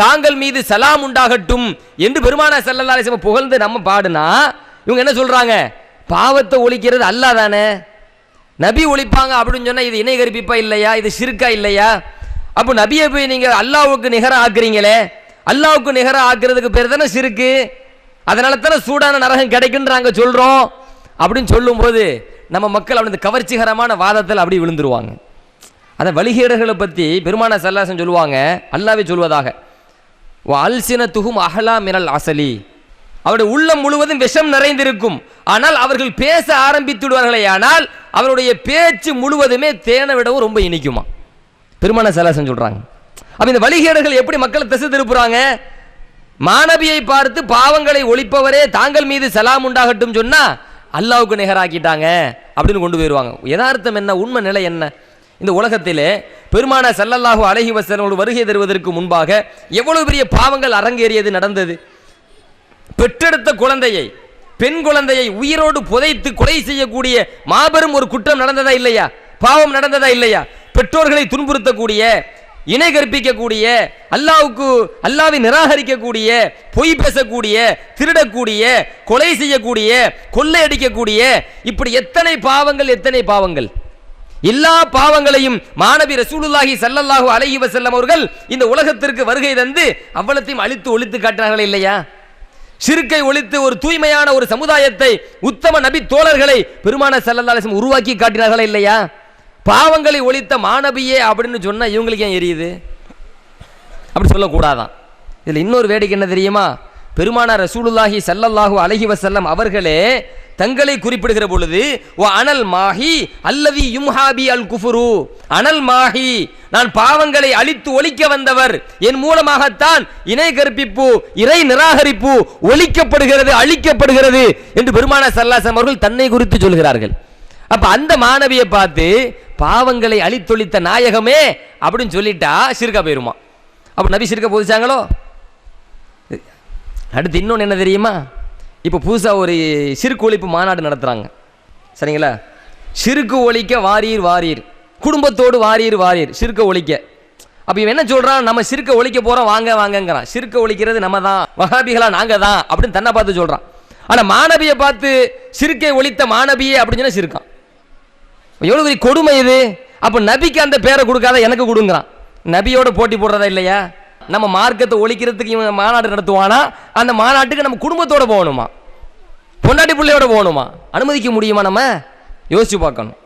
தாங்கள் மீது சலாம் உண்டாகட்டும் என்று பெருமானா செல்லல்லாசம் புகழ்ந்து நம்ம பாடுனா இவங்க என்ன சொல்கிறாங்க பாவத்தை ஒழிக்கிறது அல்லாஹ் தானே நபி ஒழிப்பாங்க அப்படின்னு சொன்னால் இது இணை இல்லையா? இது சிறுக்கா இல்லையா? அப்போ நபியை போய் நீங்கள் அல்லாவுக்கு நிகராக ஆக்குறீங்களே அல்லாவுக்கு நிகராக ஆக்குறதுக்கு பேர் தானே சிறுக்கு அதனால தானே சூடான நரகம் கிடைக்குன்றாங்க சொல்கிறோம் அப்படின்னு சொல்லும்போது நம்ம மக்கள் அவனது கவர்ச்சிகரமான வாதத்தில் அப்படி விழுந்துருவாங்க. அதை வழிகேடுகளை பற்றி பெருமான சல்லாசன் சொல்லுவாங்க அல்லாவே சொல்வதாக. அல்சின துகும் அஹலா மினல் அசலி. அவருடைய உள்ளம் முழுவதும் விஷம் நிறைந்திருக்கும். ஆனால் அவர்கள் பேச ஆரம்பித்துடுவார்களே ஆனால் அவருடைய பேச்சு முழுவதுமே தேனை விடவும் ரொம்ப இனிக்குமா பெருமான சலாசன் சொல்றாங்க. அப்ப இந்த வழிகேடுகள் எப்படி மக்களை திசை திருப்புறாங்க? மாணவியை பார்த்து பாவங்களை ஒழிப்பவரே தாங்கள் மீது சலாம் உண்டாகட்டும் சொன்னா அல்லாவுக்கு நிகராக்கிட்டாங்க அப்படின்னு கொண்டு போயிடுவாங்க யதார்த்தம் என்ன? உண்மை நிலை என்ன? இந்த உலகத்திலே பெருமான சல்லல்லாஹு அலைஹி வசனோடு வருகை தருவதற்கு முன்பாக எவ்வளவு பெரிய பாவங்கள் அரங்கேறியது நடந்தது. பெற்றெடுத்த குழந்தையை பெண் குழந்தையை உயிரோடு புதைத்து கொலை செய்யக்கூடிய மாபெரும் ஒரு குற்றம் நடந்ததா இல்லையா? பாவம் நடந்ததா இல்லையா? பெற்றோர்களை துன்புறுத்தக்கூடிய இணை கற்பிக்கக்கூடிய அல்லாவுக்கு அல்லாவை நிராகரிக்கக்கூடிய பொய் பேசக்கூடிய திருடக்கூடிய கொலை செய்யக்கூடிய கொள்ளை அடிக்கக்கூடிய இப்படி எத்தனை பாவங்கள் எத்தனை பாவங்கள்? எல்லா பாவங்களையும் மாணவி ரசூலுல்லாஹி சல்லல்லாஹு அலைஹி வஸல்லம் அவர்கள் இந்த உலகத்திற்கு வருகை தந்து அவ்வளத்தையும் அழித்து ஒழித்து காட்டினார்கள் இல்லையா? சிறுக்கை ஒழித்து ஒரு தூய்மையான ஒரு சமுதாயத்தை உத்தம நபி தோழர்களை பெருமான செல்லந்தாலும் உருவாக்கி காட்டினார்களா இல்லையா? பாவங்களை ஒழித்த மாணவியே அப்படின்னு சொன்னால் இவங்களுக்கு ஏன் எரியுது? அப்படி சொல்லக்கூடாதான். இதில் இன்னொரு வேடிக்கை என்ன தெரியுமா? பெருமானார் ரசூலுல்லாஹி சல்லல்லாஹு அலஹி வசல்லம் அவர்களே தங்களை குறிப்பிடுகிற பொழுது ஓ அனல் மாஹி அல்லவி யும்ஹாபி அல் குஃபுரு. அனல் மாஹி நான் பாவங்களை அழித்து ஒழிக்க வந்தவர். என் மூலமாகத்தான் இணை கற்பிப்பு இறை நிராகரிப்பு ஒழிக்கப்படுகிறது அழிக்கப்படுகிறது. என்று பெருமான சல்லாசம் அவர்கள் தன்னை குறித்து சொல்கிறார்கள். அப்ப அந்த மாணவியை பார்த்து பாவங்களை அழித்தொழித்த நாயகமே அப்படின்னு சொல்லிட்டா சிறுக்கா போயிருமா. அப்ப நபி சிறுக்க போதிச்சாங்களோ? அடுத்து இன்னொன்று என்ன தெரியுமா? இப்போ புதுசாக ஒரு சிறுக்கு ஒழிப்பு மாநாடு நடத்துகிறாங்க சரிங்களா? சிறுக்கு ஒழிக்க வாரீர் வாரீர் குடும்பத்தோடு வாரீர் வாரீர் சிறுக்க ஒழிக்க. அப்போ இவன் என்ன சொல்கிறான் நம்ம சிறுக்க ஒழிக்க போகிறோம் வாங்க வாங்கங்கிறான். சிறுக்க ஒழிக்கிறது நம்ம தான் வகாபிகளா நாங்கள் தான் அப்படின்னு தன்னை பார்த்து சொல்கிறான் ஆனால் மாணவியை பார்த்து சிறுக்கை ஒழித்த மாணவியே அப்படின்னு சொன்னால் சிறுக்கான். எவ்வளோ பெரிய கொடுமை இது? அப்போ நபிக்கு அந்த பேரை கொடுக்காத எனக்கு கொடுங்கிறான். நபியோட போட்டி போடுறதா இல்லையா? நம்ம மார்க்கத்தை ஒழிக்கிறதுக்கு இவன் மாநாடு நடத்துவானா? அந்த மாநாட்டுக்கு நம்ம குடும்பத்தோடு போகணுமா? பொண்டாட்டி பிள்ளையோட போகணுமா? அனுமதிக்க முடியுமா நம்ம? யோசிச்சு பார்க்கணும்.